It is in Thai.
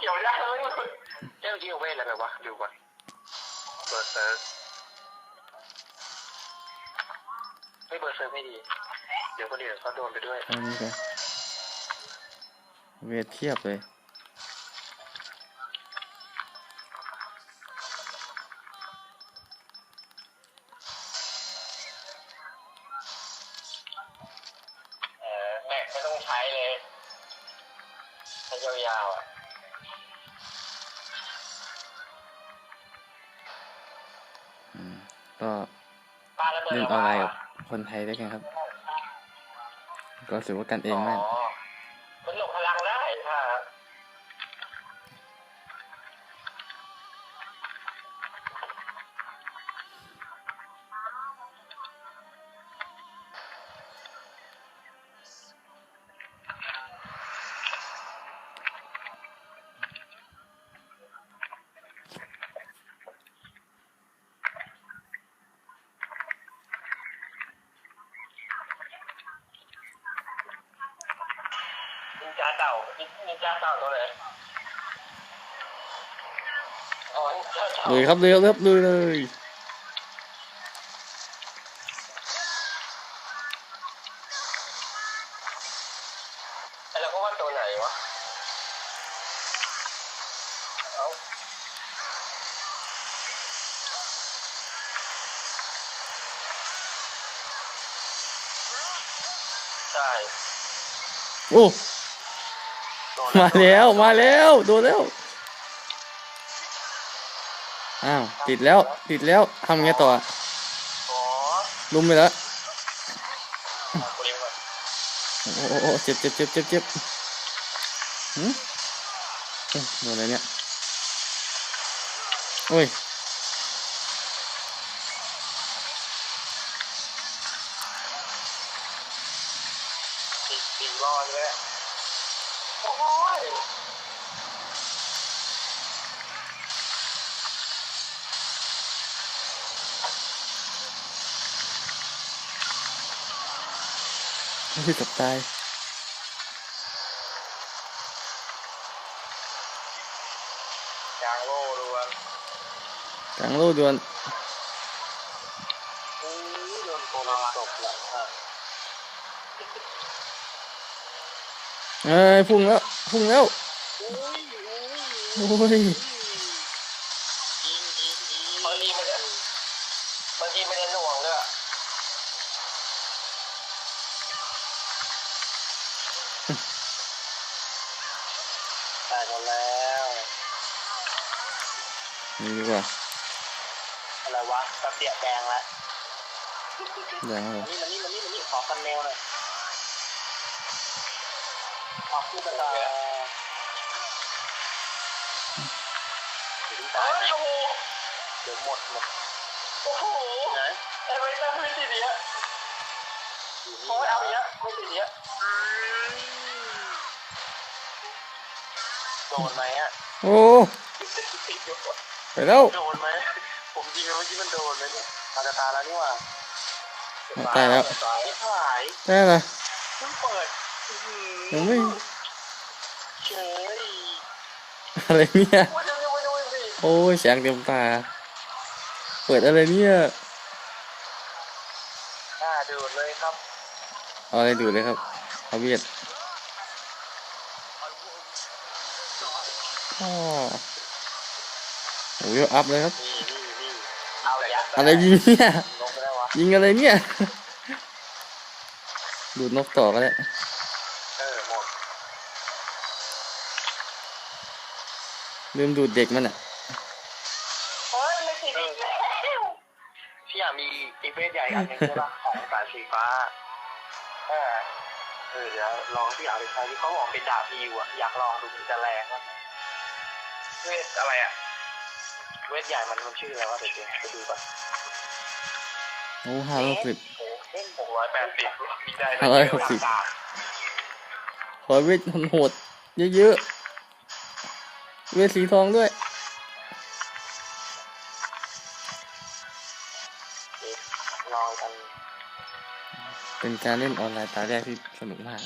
เกี่ยวได้เลยเจ้าจี้เอาเวทอะไรไปวะดูก่อนเบอร์เซิร์ฟไม่เบอร์เซิร์ฟไม่ดี เดี๋ยวคนอื่นเขาโดนไปด้วยเอานี้ไปเวทเทียบเลยเออแม็กไม่ต้องใช้เลยใช้ยาวๆอะ ก็ปาระเบิดเล่นออนไลน์กับคนไทยด้วยกันครับ ก็ถือว่ากันเองมาก นินจาเต่านินจาเต่าตัวไหนอ๋อนินจาเต่าลุยครับลุยครับลุยเลยไอ้เราก็ว่าตัวไหนวะเอาใช่ โอ้ มาแล้วมาแล้วโดนแล้วอ้าวติดแล้วติดแล้วทำไงต่ออะอ๋อลุมไปแล้วกูเรียกว่าโอ้โหโอ้โหเจ็บเจ็บเจ็บเจ็บเจ็บหืมเอ้ยโดนอะไรเนี่ยโอ้ยตีตีรอดเลย โอ้ยไม่ใช่กับตายยางโล่ดวนกลางโลดวนอู้โดนโกนตกหลังอะ เอ้ยพุ่งแล้วพุ่งแล้วอุ้ยอุ้ยโอ้ยยิงยิงยิงบางทีมันจะบางทีมันจะหน่วงด้วยตายหมดแล้วนี่ดีกว่าอะไรวะตะเตียแดงละแดงเลยนี่มันนี่มันนี่มันนี่ขอฟันแนวหน่อย ออกคู่กันต่อตายโอ้โหเดี๋ยวหมดหมดโอ้โหไหนไอ้ไว้ตั้งไม่ติดเนี้ยโอ้ยเอาเนี้ยไม่ติดเนี้ยโดนไหมอะโอ้ไปแล้วโดนไหมผมยิงเมื่อกี้มันโดนไหมเนี่ยอาจะตายแล้วนี่หว่าตายแล้วตายหายได้ละเพิ่งเปิด ยังไม่เฉยอะไรเนี่ยว่าจะไม่ดูสิโอ้ยแสงเต็มตา เปิดอะไรเนี่ยน่าดูดเลยครับเอาอะไรดูดเลยครับเอาเวียดอ๋อโอ้ยอัพเลยครับนี่นี่นี่เอาเลยอะอะไรยิงเนี่ยลงไปได้วะยิงอะไรเนี่ย ดูดนกต่อก็ได้ ลืมดูดเด็กมันอะเฮ้ยไม่ติดอีกแล้วพี่อยากมีอีเวนต์ใหญ่อันหนึงใช่ปะของสายสีฟ้าเออเออเดี๋ยวลองที่อยากไปใช้ที่เขาบอกเป็นดาบฮิวอะอยากลองดูมันจะแรงวะเวทอะไรอะเวทใหญ่มันมันชื่ออะไรวะเดี๋ยวเดี๋ยวไปดูก่อนโอ้ห้าร้อยสิบเล่นหกร้อยแปดสิบมีได้ห้าร้อยหกสิบ ขอเวทโหดๆเยอะๆ เวทสีทองด้วยลองกันเป็นการเล่นออนไลน์ตาแรกที่สนุกมาก